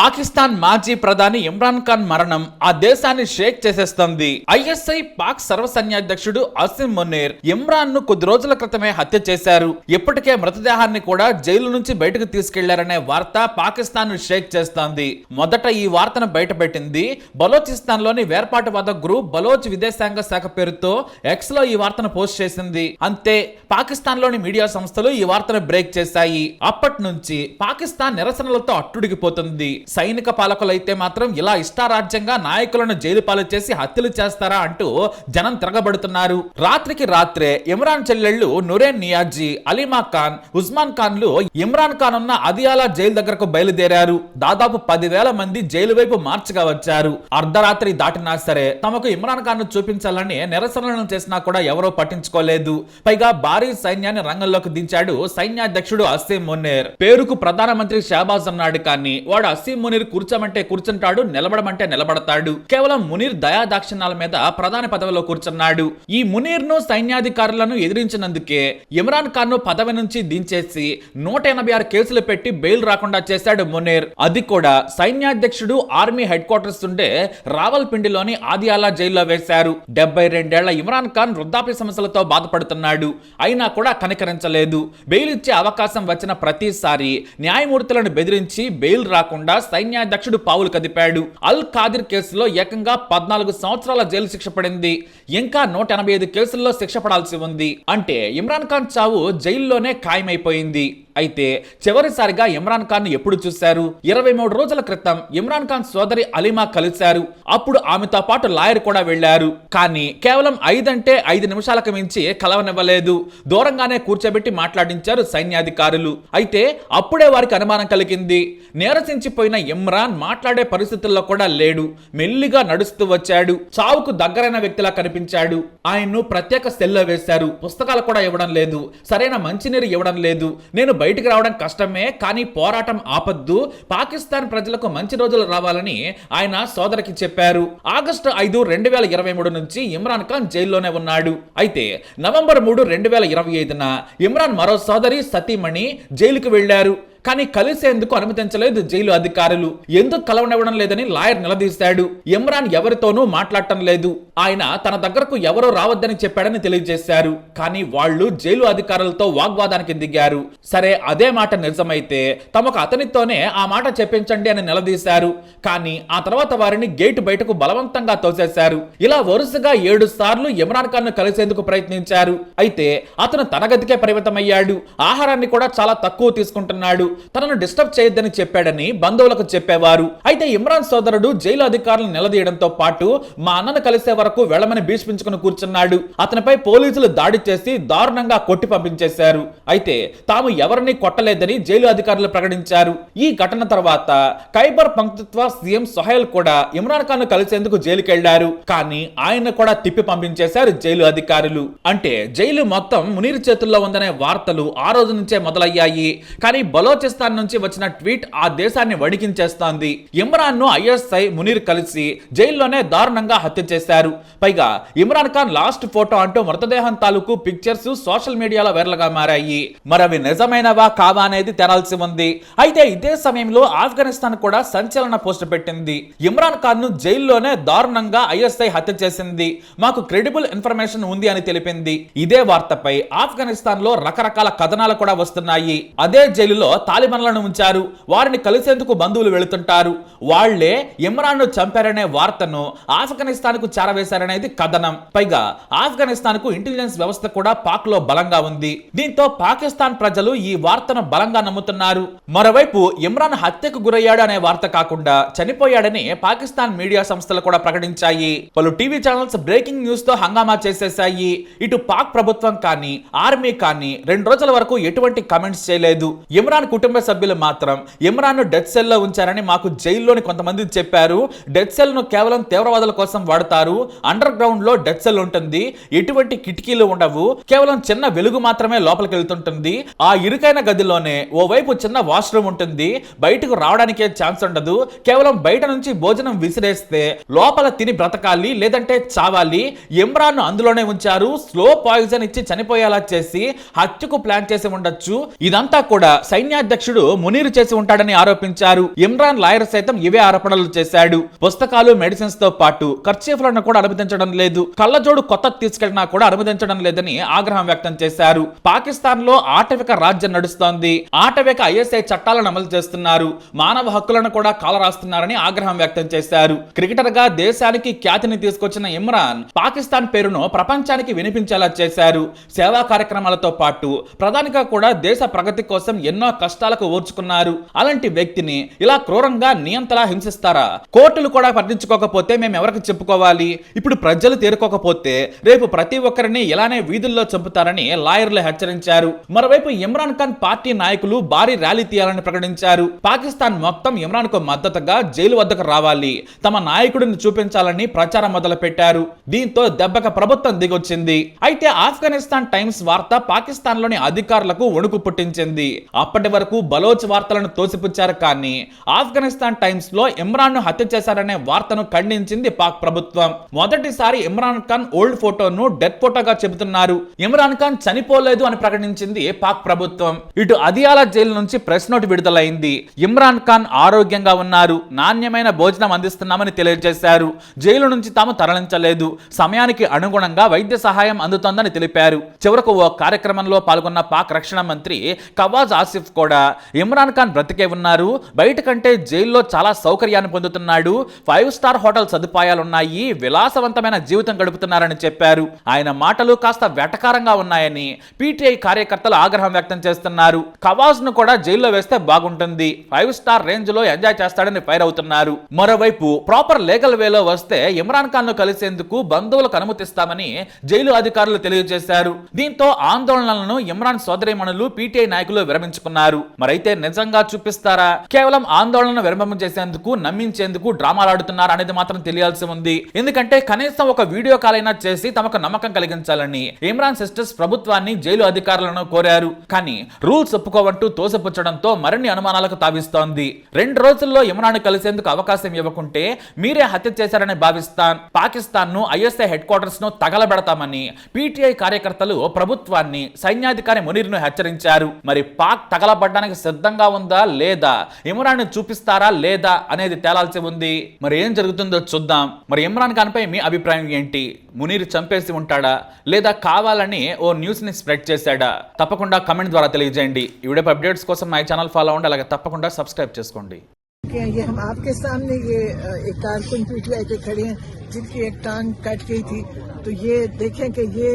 పాకిస్తాన్ మాజీ ప్రధాని ఇమ్రాన్ ఖాన్ మరణం ఆ దేశాన్ని షేక్ చేసేస్తోంది. ఐఎస్ఐ పాక్ సర్వసైన్యాధ్యక్షుడు అసిమ్ మునీర్ ఇమ్రాన్ను కొద్ది రోజుల క్రితమే హత్య చేశారు. ఇప్పటికే మృతదేహాన్ని కూడా జైలు నుంచి బయటకు తీసుకెళ్ళారనే వార్త పాకిస్తాన్ను షేక్ చేస్తోంది. మొదట ఈ వార్తను బయటపెట్టింది బలోచిస్తాన్లోని వేర్పాటువాద గ్రూప్ బలోచ్ విదేశాంగ శాఖ పేరుతో ఎక్స్లో ఈ వార్తను పోస్ట్ చేసింది. అంతే పాకిస్తాన్లోని మీడియా సంస్థలు ఈ వార్తను బ్రేక్ చేశాయి. అప్పటి నుంచి పాకిస్తాన్ నిరసనలతో అట్టుడిగిపోతుంది. సైనిక పాలకులైతే మాత్రం ఇలా ఇష్టారాజ్యంగా నాయకులను జైలు పాలు చేసి హత్యలు చేస్తారా అంటూ జనం తిరగబడుతున్నారు. రాత్రికి రాత్రే ఇమ్రాన్ చెల్లెళ్ళు నురేన్ నియాజీ అలీమా ఖాన్ ఉస్మాన్ ఖాన్లు ఇమ్రాన్ ఖాన్ ఉన్న అదియాలా జైలు దగ్గరకు బయలుదేరారు. దాదాపు పదివేల మంది జైలు వైపు మార్చిగా వచ్చారు. అర్ధరాత్రి దాటినా సరే తమకు ఇమ్రాన్ ఖాన్ను చూపించాలని నిరసనలను చేసినా కూడా ఎవరో పట్టించుకోలేదు. పైగా భారీ సైన్యాన్ని రంగంలోకి దించాడు సైన్యాధ్యక్షుడు అసీం మున్నేర్. పేరుకు ప్రధానమంత్రి షాబాజ్ అన్నాడు కానీ వాడు అసీం మునీర్ కూర్చోమంటే కూర్చుంటాడు నిలబడమంటే నిలబడతాడు. కేవలం మునీర్ దయా దాక్షిణాల మీద ప్రధాన పదవిలో కూర్చున్నాడు. ఈ మునీర్ను సైన్యాధికారులను ఎదిరించినందుకే ఇమ్రాన్ ఖాన్ను పదవి నుంచి దించేసి నూట ఎనభై ఆరు కేసులు పెట్టి బెయిల్ రాకుండా చేశాడు మునీర్. అది కూడా సైన్యాధ్యక్షుడు ఆర్మీ హెడ్ క్వార్టర్స్ ఉండే రావల్పిండిలోని ఆదియాలా జైల్లో వేశారు. డెబ్బై రెండేళ్ళ ఇమ్రాన్ ఖాన్ వృద్ధాప్య సమస్యలతో బాధపడుతున్నాడు. అయినా కూడా కనికరించలేదు. బెయిల్ ఇచ్చే అవకాశం వచ్చిన ప్రతిసారి న్యాయమూర్తులను బెదిరించి బెయిల్ రాకుండా సైన్యాధ్యక్షుడు పావులు కదిపాడు. అల్ ఖాదిర్ కేసులో ఏకంగా పద్నాలుగు సంవత్సరాల జైలు శిక్ష పడింది. ఇంకా నూట ఎనభై ఐదు కేసుల్లో శిక్ష పడాల్సి ఉంది. అంటే ఇమ్రాన్ ఖాన్ చావు జైల్లోనే ఖాయమైపోయింది. అయితే చివరిసారిగా ఇమ్రాన్ ఖాన్ను ఎప్పుడు చూశారు? ఇరవై మూడు రోజుల క్రితం ఇమ్రాన్ ఖాన్ సోదరి అలీమా కలిశారు. అప్పుడు ఆమెతో పాటు లాయర్ కూడా వెళ్ళారు కానీ కేవలం ఐదంటే ఐదు నిమిషాలకు మించి కలవనివ్వలేదు. దూరంగానే కూర్చోబెట్టి మాట్లాడించారు సైన్యాధికారులు. అయితే అప్పుడే వారికి అనుమానం కలిగింది. నీరసించిపోయిన ఇమ్రాన్ మాట్లాడే పరిస్థితుల్లో కూడా లేడు. మెల్లిగా నడుస్తూ వచ్చాడు. చావుకు దగ్గరైన వ్యక్తిలా కనిపించాడు. ఆయన్ను ప్రత్యేక సెల్లో వేశారు. పుస్తకాలు కూడా ఇవ్వడం లేదు. సరైన మంచినీరు ఇవ్వడం లేదు. నేను బయటికి రావడం కష్టమే కానీ పోరాటం ఆపద్దు. పాకిస్తాన్ ప్రజలకు మంచి రోజులు రావాలని ఆయన సోదరికి చెప్పారు. ఆగస్టు ఐదు రెండు వేల ఇరవై మూడు నుంచి ఇమ్రాన్ ఖాన్ జైల్లోనే ఉన్నాడు. అయితే నవంబర్ మూడు రెండు వేల ఇరవై ఐదున ఇమ్రాన్ మరో సోదరి సతీమణి జైలుకు వెళ్ళారు కానీ కలిసేందుకు అనుమతించలేదు జైలు అధికారులు. ఎందుకు కలవనివ్వడం లేదని లాయర్ నిలదీశాడు. ఇమ్రాన్ ఎవరితోనూ మాట్లాడటం లేదు. ఆయన తన దగ్గరకు ఎవరో రావద్దని చెప్పాడని తెలియజేశారు. కానీ వాళ్ళు జైలు అధికారులతో వాగ్వాదానికి దిగారు. సరే అదే మాట నిజమైతే తమకు అతనితోనే ఆ మాట చెప్పించండి అని నిలదీశారు. కానీ ఆ తర్వాత వారిని గేటు బయటకు బలవంతంగా తోసేశారు. ఇలా వరుసగా ఏడు సార్లు ఇమ్రాన్ ఖాన్ను కలిసేందుకు ప్రయత్నించారు. అయితే అతను తన గదికే పరిమితమయ్యాడు. ఆహారాన్ని కూడా చాలా తక్కువ తీసుకుంటున్నాడు. తనను డిస్టర్బ్ చేయొద్దని చెప్పాడని బంధువులకు చెప్పేవారు. అయితే ఇమ్రాన్ సోదరుడు జైలు అధికారులను నిలదీయడంతో పాటు మా అన్నను కలిసే వరకు వెళ్ళమని భీష్మించుకుని కూర్చున్నాడు. అతనిపై పోలీసులు దాడి చేసి దారుణంగా కొట్టి పంపించేశారు. అయితే తాము ఎవరిని కొట్టలేదని జైలు అధికారులు ప్రకటించారు. ఈ ఘటన తర్వాత ఖైబర్ పంక్తిత్వ సీఎం సొహైల్ కూడా ఇమ్రాన్ ఖాన్ కలిసేందుకు జైలుకెళ్ళారు. కానీ ఆయన కూడా తిప్పి పంపించేశారు జైలు అధికారులు. అంటే జైలు మొత్తం మునీర్ చేతుల్లో ఉందనే వార్తలు ఆ రోజు నుంచే మొదలయ్యాయి. కానీ బలోచిస్తాన్ నుంచి వచ్చిన ట్వీట్ ఆ దేశాన్ని వణికించేస్తోంది. ఇమ్రాన్ను ఐఎస్ఐ మునీర్ కలిసి జైల్లోనే దారుణంగా హత్య చేశారు. పైగా ఇమ్రాన్ ఖాన్ లాస్ట్ ఫోటో అంటూ మృతదేహం తాలూకు పిక్చర్స్ సోషల్ మీడియాలో వైరల్గా మారాయి. మరవి నిజమైనవా కావా అనేది తెరాల్సి ఉంది. అయితే ఇదే సమయంలో ఆఫ్ఘనిస్తాన్ కూడా సంచలన పోస్ట్ పెట్టింది. ఇమ్రాన్ ఖాన్ను జైల్లోనే దారుణంగా ఐఎస్ఐ హత్య చేసింది. మాకు క్రెడిబుల్ ఇన్ఫర్మేషన్ ఉంది అని తెలిపింది. ఇదే వార్తపై ఆఫ్ఘనిస్తాన్లో రకరకాల కథనాలు కూడా వస్తున్నాయి. అదే జైలులో తాలిబన్లను ఉంచారు. వారిని కలిసేందుకు బంధువులు వెళుతుంటారు. వాళ్ళే ఇమ్రాన్ను చంపారనే వార్తను ఆఫ్ఘనిస్తాన్కు చేరవేశారనేది కథనం. పైగా ఆఫ్ఘనిస్తాన్కు ఇంటెలిజెన్స్ వ్యవస్థ కూడా పాక్లో బలంగా ఉంది. దీంతో పాకిస్తాన్ ప్రజలు ఈ వార్తను బలంగా నమ్ముతున్నారు. మరోవైపు ఇమ్రాన్ హత్యకు గురయ్యాడు అనే వార్త కాకుండా చనిపోయాడని పాకిస్తాన్ మీడియా సంస్థలు కూడా ప్రకటించాయి. పలు టీవీ ఛానల్స్ బ్రేకింగ్ న్యూస్తో హంగామా చేసేశాయి. ఇటు పాక్ ప్రభుత్వం కానీ ఆర్మీ కానీ రెండు రోజుల వరకు ఎటువంటి కమెంట్స్ చేయలేదు. ఇమ్రాన్ కుటుంబ సభ్యులు మాత్రం ఇమ్రాన్ను డెత్ సెల్లో ఉంచారని మాకు జైల్లోని కొంతమంది చెప్పారు. డెత్ సెల్ను కేవలం తీవ్రవాదుల కోసం వాడతారు. అండర్ గ్రౌండ్లో డెత్ సెల్ ఉంటుంది. ఎటువంటి కిటికీలు ఉండవు. కేవలం చిన్న వెలుగు మాత్రమే లోపలికి వెళ్తుంటుంది. ఆ ఇరుకైన గదిలోనే ఓవైపు చిన్న వాష్రూమ్ ఉంటుంది. బయటకు రావడానికే ఛాన్స్ ఉండదు. కేవలం బయట నుంచి భోజనం విసిరేస్తే లోపల తిని బ్రతకాలి లేదంటే చావాలి. ఇమ్రాన్ను అందులోనే ఉంచారు. స్లో పాయిజన్ ఇచ్చి చనిపోయేలా చేసి హత్యకు ప్లాన్ చేసి ఉండొచ్చు. ఇదంతా కూడా సైన్యాధి అధ్యక్షుడు మునీర్ చేసి ఉంటాడని ఆరోపించారు. ఇమ్రాన్ లాయర్ సైతం ఇవే ఆరోపణలు చేశాడు. పుస్తకాలు మెడిసిన్స్తో పాటు ఖర్చీఫ్లను కూడా అనుమతించడం లేదు. కళ్ళజోడు కొత్త తీసుకెళ్ళినా కూడా అనుమతించడం లేదని ఆగ్రహం వ్యక్తం చేశారు. పాకిస్తాన్లో ఆటవిక రాజ్యం నడుస్తోంది. ఆటవిక ఐఎస్ఐ చట్టాలను అమలు చేస్తున్నారు. మానవ హక్కులను కూడా కాలరాస్తున్నారని ఆగ్రహం వ్యక్తం చేశారు. క్రికెటర్గా దేశానికి ఖ్యాతిని తీసుకొచ్చిన ఇమ్రాన్ పాకిస్తాన్ పేరును ప్రపంచానికి వినిపించేలా చేశారు. సేవా కార్యక్రమాలతో పాటు ప్రధానిగా కూడా దేశ ప్రగతి కోసం ఎన్నో కష్టాలకు ఓర్చుకున్నారు. అలాంటి వ్యక్తిని ఇలా క్రూరంగా నియంతలా హింసిస్తారా? కోర్టులు కూడా పట్టించుకోకపోతే మేము ఎవరికి చెప్పుకోవాలి? ఇప్పుడు ప్రజలు తేరుకోకపోతే రేపు ప్రతి ఒక్కరిని ఇలానే వీధుల్లో చంపుతారని లాయర్లు హెచ్చరించారు. మరోవైపు ఇమ్రాన్ ఖాన్ పార్టీ నాయకులు భారీ ర్యాలీ తీయాలని ప్రకటించారు. పాకిస్తాన్ మొత్తం ఇమ్రాన్కు మద్దతుగా జైలు వద్దకు రావాలి. తమ నాయకుడిని చూపించాలని ప్రచారం మొదలు పెట్టారు దీంతో దెబ్బక ప్రభుత్వం దిగొచ్చింది. అయితే ఆఫ్ఘనిస్తాన్ టైమ్స్ వార్త పాకిస్తాన్లోని అధికారులకు వణుకు పుట్టించింది. అప్పటి వరకు బలోచ్ వార్తలను తోసిపుచ్చారు కానీ ఆఫ్ఘనిస్తాన్ టైమ్స్లో ఇమ్రాన్ను హత్య చేశారనే వార్తను ఖండించింది పాక్ ప్రభుత్వం. మొదటిసారి ఇమ్రాన్ ఖాన్ ఓల్డ్ ఫోటోను డెత్ ఫోటోగా చెబుతున్నారు. ఇమ్రాన్ ఖాన్ చనిపోలేదు అని ప్రకటించింది పాక్ ప్రభుత్వం. ఇటు అదియాలా జైలు నుంచి ప్రెస్ నోట్ విడుదలైంది. ఇమ్రాన్ ఖాన్ ఆరోగ్యంగా ఉన్నారు. నాణ్యమైన భోజనం అందిస్తున్నామని తెలియజేశారు. జైలు నుంచి తాము తరలించలేదు. సమయానికి అనుగుణంగా వైద్య సహాయం అందుతోందని తెలిపారు. చివరకు ఓ కార్యక్రమంలో పాల్గొన్న పాక్ రక్షణ మంత్రి కవాజ్ ఆసిఫ్ కూడా ఇమ్రాన్ ఖాన్ బ్రతికే ఉన్నారు. బయట కంటే జైల్లో చాలా సౌకర్యాన్ని పొందుతున్నాడు. ఫైవ్ స్టార్ హోటల్ సదుపాయాలున్నాయి. విలాసవంతమైన జీవితం గడుపుతున్నారని చెప్పారు. ఆయన మాటలు కాస్త వెటకారంగా ఉన్నాయని పీటీఐ కార్యకర్తలు ఆగ్రహం వ్యక్తం చేస్తున్నారు. కవాజ్ను కూడా జైల్లో వేస్తే బాగుంటుంది. ఫైవ్ స్టార్ రేంజ్లో ఎంజాయ్ చేస్తాడని ఫైర్ అవుతున్నారు. మరోవైపు ప్రాపర్ లీగల్ వేలో వస్తే ఇమ్రాన్ ఖాన్ను కలిసేందుకు బంధువులకు అనుమతిస్తామని జైలు అధికారులు తెలియజేశారు. దీంతో ఆందోళనలను ఇమ్రాన్ సోదరిమణులు పీటీఐ నాయకులు విరమించుకున్నారు. మరైతే నిజంగా చూపిస్తారా? కేవలం ఆందోళన విరమం చేసేందుకు నమ్మించేందుకు డ్రామాలాడుతున్నారా అనేది మాత్రం తెలియాల్సి ఉంది. ఎందుకంటే కనీసం ఒక వీడియో కాల్ అయినా చేసి తమకు నమ్మకం కలిగించాలని ఇమ్రాన్ సిస్టర్స్ ప్రభుత్వాన్ని జైలు అధికారులను కోరారు. కానీ రూల్స్ ఒప్పుకోవంటూ తోసిపుచ్చడంతో మరిన్ని అనుమానాలకు తావిస్తోంది. రెండు రోజుల్లో ఇమ్రాన్ కలిసేందుకు అవకాశం ఇవ్వకుంటే మీరే హత్య చేశారని భావిస్తాన్ పాకిస్తాన్ను ఐఎస్ఐ హెడ్ క్వార్టర్స్ను తగలబెడతామని పీటీఐ కార్యకర్తలు ప్రభుత్వాన్ని సైన్యాధికారి మునీర్ను హెచ్చరించారు. మరి పాక్ తగలబడ్డానికి సిద్ధంగా ఉందా లేదా ఇమ్రాన్ ని చూపిస్తారా లేదా అనేది తేలాల్సి ఉంది మరి ఏం జరుగుతుందో చూద్దాం మరి ఇమ్రాన్ ఖాన్ పై మీ అభిప్రాయం ఏంటి మునీర్ చంపేసి ఉంటాడా లేదా కావాలని ఓ న్యూస్ ని స్ప్రెడ్ చేశాడా తప్పకుండా కమెంట్ ద్వారా తెలియజేయండి ఈ వీడియో అప్డేట్స్ కోసం మై ఛానల్ ఫాలో అవ్వండి అలాగే తప్పకుండా సబ్స్క్రైబ్ చేసుకోండి कि ये हम आपके सामने ये अ, एक कारकुन पीटीआई के खड़े हैं जिनकी एक टांग कट गई थी तो ये देखें कि ये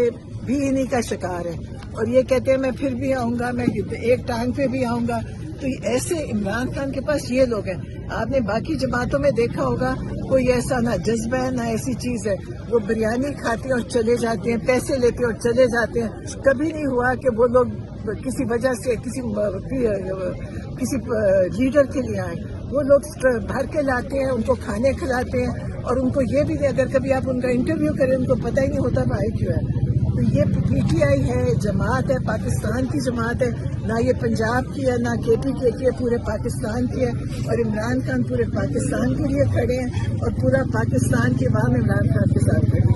भी इन्हीं का शिकार है और ये कहते हैं, मैं फिर भी आऊँगा, मैं एक टांग पे भी आऊँगा। तो ऐसे इमरान खान के पास ये लोग हैं। आपने बाकी जमातों में देखा होगा, कोई ऐसा ना जज्बा है, ना ऐसी चीज़ है। वो बिरयानी खाते हैं और चले जाते हैं, पैसे लेते हैं और चले जाते हैं। कभी नहीं हुआ कि वो लोग किसी वजह से, किसी किसी लीडर के लिए आए। वो लोग भर के लाते हैं, उनको खाने खिलाते हैं। और उनको ये भी अगर कभी आप उनका इंटरव्यू करें, उनको पता ही नहीं होता भाई क्यों है। तो ये पीटीआई है, जमात है, पाकिस्तान की जमात है। ना ये पंजाब की है, ना केपी के की है पूरे पाकिस्तान की है। और इमरान खान पूरे पाकिस्तान के लिए खड़े हैं और पूरा पाकिस्तान की वाम इमरान खान के साथ खड़े हैं।